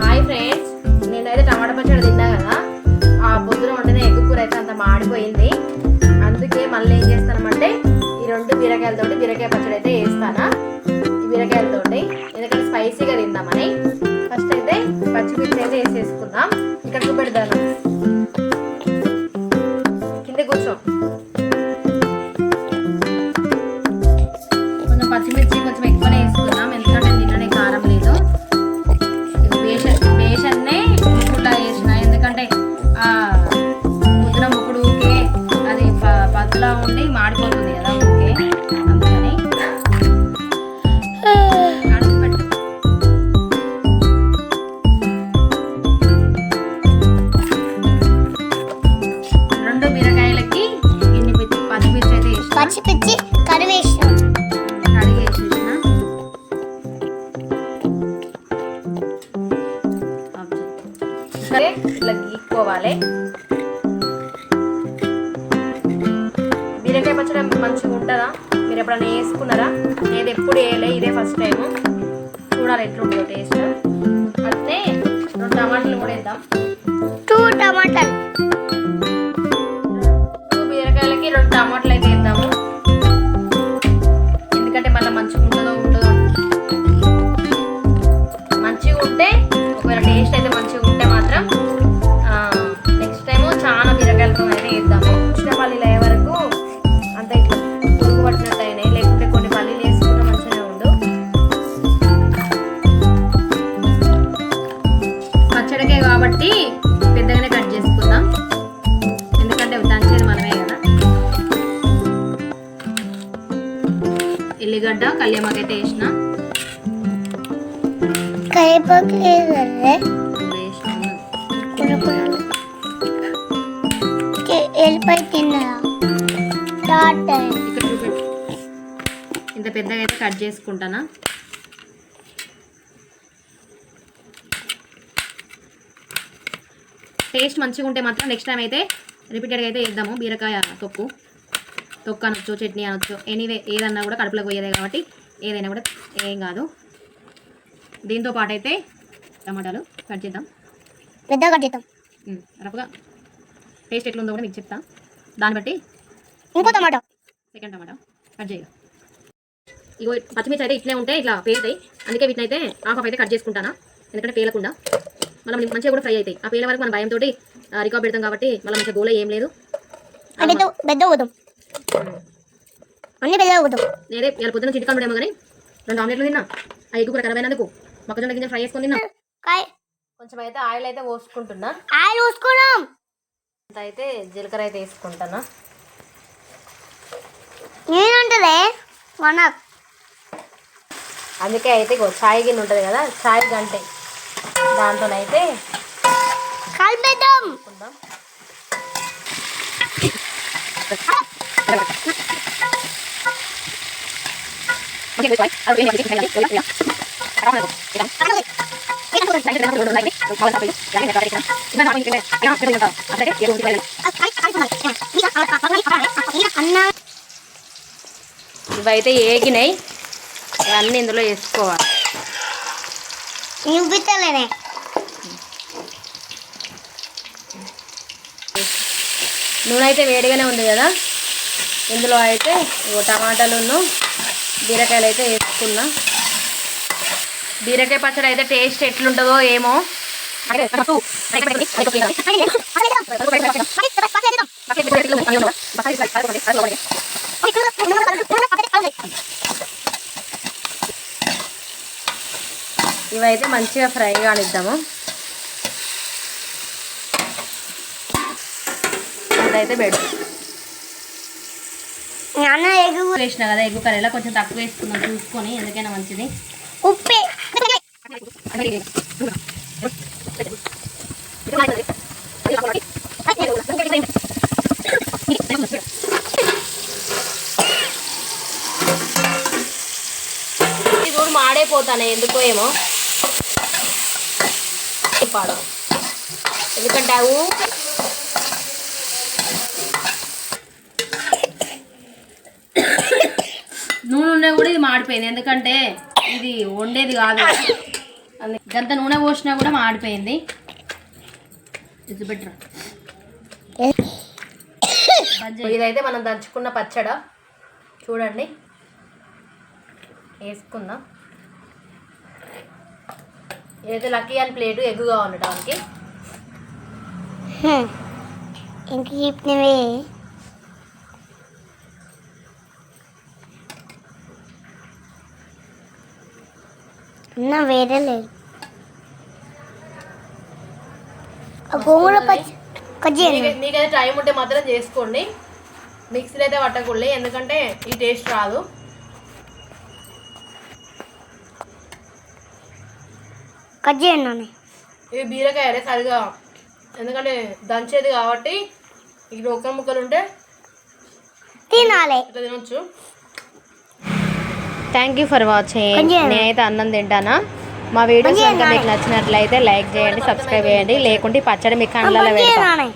Hi friends నేనైతే టమాటా పచ్చడి కదా. ఆ ఎగ్గు కూర అయితే అంత మాడిపోయింది. అందుకే మళ్ళీ ఏం చేస్తానమంటే ఈ రెండు బీరకాయలతోటి బీరకాయ పచ్చడి అయితే వేస్తానా బీరకాయలతోటి ఎందుకంటే స్పైసీగా పచ్చిమిర్చి అయితే వేసేసుకుందాం. ఇక్కడ చూపెడతాను కింద కూర్చో. కొంచెం పచ్చిమిర్చి కొంచెం ఎక్కువనే వేసుకుందాం. ఎందుకంటే నిన్ననే కారం లేదు. బేషన్ బేషన్నే ముక్కులా వేసిన ఎందుకంటే ఆ ముద్దున ముక్కుడు అది ప- ఉండి మా సరే ఇట్లా గీక్కోవాలి. బీరకాయ పచ్చడి మంచిగా ఉంటుందా? మీరు ఎప్పుడైనా వేసుకున్నారా? నేను ఎప్పుడు వేయలే ఇదే ఫస్ట్ టైం చూడాలి ఎట్లుంటుందో టేస్ట్ అంటే రెండు టమాటాలు కూడా వేద్దాం. టూ టమాటాలు. ఎల్లిగడ్డ కళ్యామాకైతే వేసిన? కరివేపాకు వెళ్ళిపోయి ఇంత పెద్దగా అయితే కట్ చేసుకుంటానా? టేస్ట్ మంచిగా ఉంటే మాత్రం నెక్స్ట్ టైం అయితే రిపీటెడ్గా అయితే వేద్దాము. బీరకాయ తొక్కు. తొక్కు అనొచ్చు చట్నీ అనొచ్చు ఎనీవే ఏదన్నా కూడా కడుపులోకి పోయేదే కాబట్టి ఏదైనా కూడా ఏం కాదు. దీంతో పాటు అయితే టమాటాలు కట్ చేద్దాం. పెద్దగా కట్టేద్దాం ఉమ్, రఫ్గా టేస్ట్ ఎట్లుందో కూడా మీకు చెప్తా. దాన్ని బట్టి ఇంకో టమాటా. సెకండ్ టమాటా కట్ చేయ ఇగో పచ్చిమిర్చి అయితే ఇట్లే ఉంటే ఇట్లా పేలుతాయి. అందుకే వీటిని అయితే హాఫ్ హాఫ్ అయితే కట్ చేసుకుంటానా. ఎందుకంటే పేలకుండా. మనం మంచిగా కూడా ఫ్రై అవుతాయి. ఆ పేల వరకు మన భయంతో రికార్డ్ పెడతాం కాబట్టి మళ్ళీ మంచిగా గోల ఏం లేదు. పెద్ద ఊదాం అన్ని పెద్ద ఊదాం నేనే ఇలా పొద్దున్న చిటికాలు ఏమో కానీ రెండు ఆమ్లెట్లు తిన్నా. ఆ ఎగ్గు కూడా ఖరాబ్ అయినందుకు మొక్కజొన్న గింజలు ఫ్రై చేసుకొని తిన్నా. కాయ. కొంచెం అయితే ఆయిల్ అయితే పోసుకుంటున్నా. ఆయిల్ పోసుకున్నాం. ఇంత అయితే జీలకర్ర అయితే వేసుకుంటానా. నేనంటదే మన అందుకే అయితే చాయ్ గిన్నె ఉంటుంది కదా చాయ్ గంటే. దాంతోనైతే కలిపేద్దాం. అన్న ఇవైతే ఏగినాయి. ఇవన్నీ ఇందులో వేసుకోవాలి. నూనె అయితే వేడిగానే ఉంది కదా. ఇందులో అయితే ఇగో టమాటాలును బీరకాయలు అయితే వేసుకున్నా. బీరకాయ పచ్చడి అయితే టేస్ట్ ఎట్లుంటుందో ఏమో. ఇవైతే మంచిగా ఫ్రై కానిద్దాము. ఇదైతే బెడ్. నాన్న ఎగు. వేసిన కదా ఎగ్గు కర్రీలో కొంచెం తక్కువ వేసుకున్నాం చూసుకొని ఎందుకైనా మంచిది. ఉప్పే. కూడా మాడైపోతానే ఎందుకో ఏమో. చెప్పాడు ఎందుకంటే అవు నూనె కూడా ఇది మాడిపోయింది. ఎందుకంటే ఇది వండేది కాదు. గంత నూనె పోసినా కూడా మాడిపోయింది. ఇది బెటర్ ఇదైతే మనం దంచుకున్న పచ్చడ. చూడండి. వేసుకుందాం. ఏదైతే లక్కీ అని ప్లేటు ఎగ్గుగా ఉండడానికి ఇంక చెప్పినవే. అన్న వేరే లేదు. గోంగూర టైం ఉంటే మాత్రం చేసుకోండి. మిక్సీలో అయితే పట్టకూడదు ఎందుకంటే ఈ టేస్ట్ రాదు. కజ్జియండి నాన్న ఇవి బీరకాయలే సరిగా ఎందుకంటే దంచేది కాబట్టి ఇక ఒక్క ముక్కలు ఉంటే తినాలి. ఇట్లా తినొచ్చు. Thank you for watching. నేనైతే అన్నం తింటానా? మా వీడియోస్ కనుక మీకు. నచ్చినట్లయితే లైక్ చేయండి సబ్స్క్రైబ్ చేయండి. లేకుంటే పచ్చడి మీ కళ్ళలో కజ్జియండి పెడతాం. నాన్న